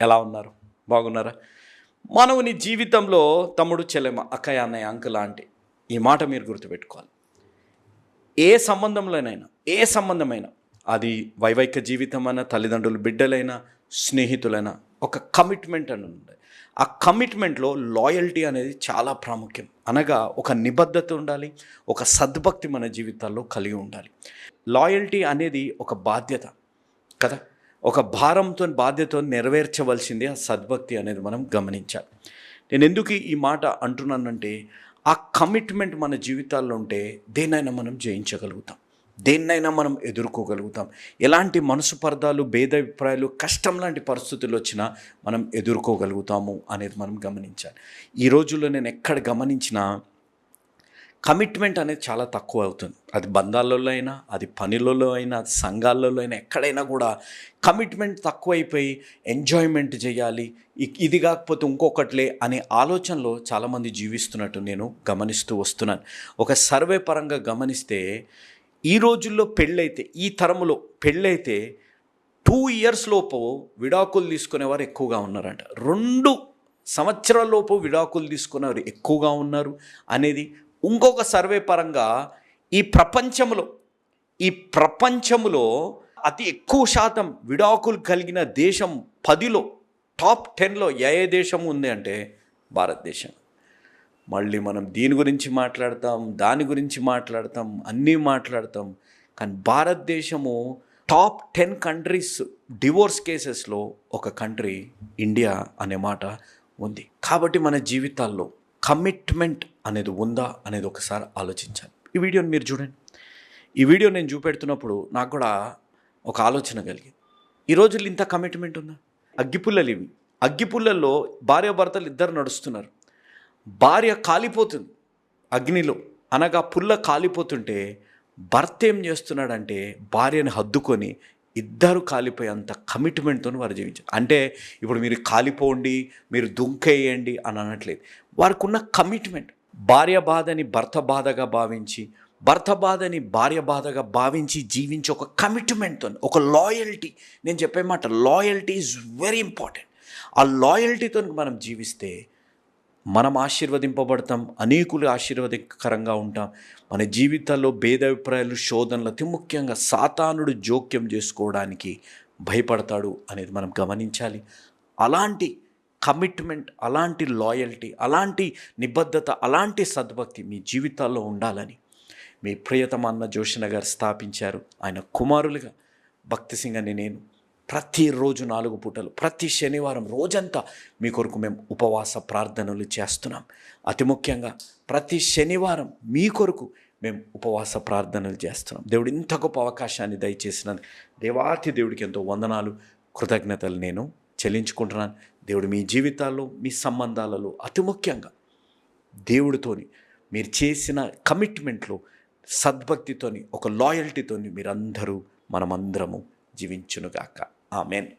ఎలా ఉన్నారు? బాగున్నారా? మానవుని జీవితంలో తమ్ముడు చెల్లెమ అక్కయ్య అన్నయ్య అంకుల్ ఆంటీ ఈ మాట మీరు గుర్తుపెట్టుకోవాలి. ఏ సంబంధంలోనైనా ఏ సంబంధమైనా అది వైవైక జీవితం అయినా తల్లిదండ్రులు బిడ్డలైనా స్నేహితులైనా ఒక కమిట్మెంట్ అని ఉంది ఆ కమిట్మెంట్లో లాయల్టీ అనేది చాలా ప్రాముఖ్యం. అనగా ఒక నిబద్ధత ఉండాలి ఒక సద్భక్తి మన జీవితాల్లో కలిగి ఉండాలి. లాయల్టీ అనేది ఒక బాధ్యత కదా? ఒక భారంతో బాధ్యతతో నెరవేర్చవలసింది ఆ సద్భక్తి అనేది మనం గమనించాలి. నేను ఎందుకు ఈ మాట అంటున్నానంటే ఆ కమిట్మెంట్ మన జీవితాల్లో ఉంటే దేన్నైనా మనం జయించగలుగుతాం. దేన్నైనా మనం ఎదుర్కోగలుగుతాం. ఎలాంటి మనసు పర్దాలు భేదాభిప్రాయాలు కష్టం లాంటి పరిస్థితులు వచ్చినా మనం ఎదుర్కోగలుగుతాము అనేది మనం గమనించాలి. ఈ రోజుల్లో నేను ఎక్కడ గమనించినా కమిట్మెంట్ అనేది చాలా తక్కువ అవుతుంది. అది బంధాలలో అయినా అది పనులలో అయినా అది సంఘాలలో అయినా ఎక్కడైనా కూడా కమిట్మెంట్ తక్కువైపోయి ఎంజాయ్మెంట్ చేయాలి. ఇది కాకపోతే ఇంకొకట్లే అనే ఆలోచనలో చాలామంది జీవిస్తున్నట్టు నేను గమనిస్తూ వస్తున్నాను. ఒక సర్వే పరంగా గమనిస్తే ఈ రోజుల్లో పెళ్ళైతే ఈ తరములో పెళ్ళైతే టూ ఇయర్స్ లోపు విడాకులు తీసుకునేవారు ఎక్కువగా ఉన్నారంట. రెండు సంవత్సరాలలోపు విడాకులు తీసుకునేవారు ఎక్కువగా ఉన్నారు అనేది ఇంకొక సర్వే పరంగా ఈ ప్రపంచంలో ఈ ప్రపంచంలో అతి ఎక్కువ శాతం విడాకులు కలిగిన దేశం పదిలో టాప్ టెన్లో ఏ ఏ దేశం ఉంది అంటే భారతదేశం. మళ్ళీ మనం దీని గురించి మాట్లాడతాం దాని గురించి మాట్లాడతాం అన్నీ మాట్లాడతాం. కానీ భారతదేశము టాప్ టెన్ కంట్రీస్ డివోర్స్ కేసెస్లో ఒక కంట్రీ ఇండియా అనే మాట ఉంది. కాబట్టి మన జీవితాల్లో కమిట్మెంట్ అనేది ఉందా అనేది ఒకసారి ఆలోచించాలి. ఈ వీడియోని మీరు చూడండి. ఈ వీడియో నేను చూపెడుతున్నప్పుడు నాకు కూడా ఒక ఆలోచన కలిగింది. ఈ రోజుల్లో ఇంత కమిట్మెంట్ ఉందా? అగ్గిపుల్లలు ఇవి. అగ్గిపుల్లల్లో భార్యాభర్తలు ఇద్దరు నడుస్తున్నారు. భార్య కాలిపోతుంది అగ్నిలో. అనగా పుల్ల కాలిపోతుంటే భర్త ఏం చేస్తున్నాడంటే భార్యని హద్దుకొని ఇద్దరు కాలిపోయేంత కమిట్మెంట్తో వారు జీవించారు అంటే ఇప్పుడు మీరు కాలిపోండి మీరు దుంకేయండి అని అనట్లేదు. వారికి ఉన్న కమిట్మెంట్ భార్య బాధని భర్త బాధగా భావించి భర్త బాధని భార్య బాధగా భావించి జీవించే ఒక కమిట్మెంట్తో ఒక లాయల్టీ నేను చెప్పే మాట లాయల్టీ ఈజ్ వెరీ ఇంపార్టెంట్ ఆ లాయల్టీతో మనం జీవిస్తే మనం ఆశీర్వదింపబడతాం అనేకులు ఆశీర్వదకరంగా ఉంటాం. మన జీవితాల్లో భేదాభిప్రాయాలు శోధనలు అతి ముఖ్యంగా సాతానుడు జోక్యం చేసుకోవడానికి భయపడతాడు అనేది మనం గమనించాలి. అలాంటి కమిట్మెంట్ అలాంటి లాయల్టీ అలాంటి నిబద్ధత అలాంటి సద్భక్తి మీ జీవితాల్లో ఉండాలని మీ ప్రియతమ అన్న జోషిన గారు స్థాపించారు. ఆయన కుమారులుగా భక్తి సింగ్ అని నేను. ప్రతిరోజు నాలుగు పూటలు ప్రతి శనివారం రోజంతా మీ కొరకు మేము ఉపవాస ప్రార్థనలు చేస్తున్నాం. అతి ముఖ్యంగా ప్రతి శనివారం మీ కొరకు మేము ఉపవాస ప్రార్థనలు చేస్తున్నాం. దేవుడు ఇంత గొప్ప అవకాశాన్ని దయచేసిన దేవాతి దేవుడికి ఎంతో వందనాలు కృతజ్ఞతలు నేను చెల్లించుకుంటున్నాను. దేవుడు మీ జీవితాల్లో మీ సంబంధాలలో అతి ముఖ్యంగా దేవుడితోని మీరు చేసిన కమిట్మెంట్లో సద్భక్తితోని ఒక లాయల్టీతోని మీరందరూ మనమందరము జీవించునుగాక. Amen.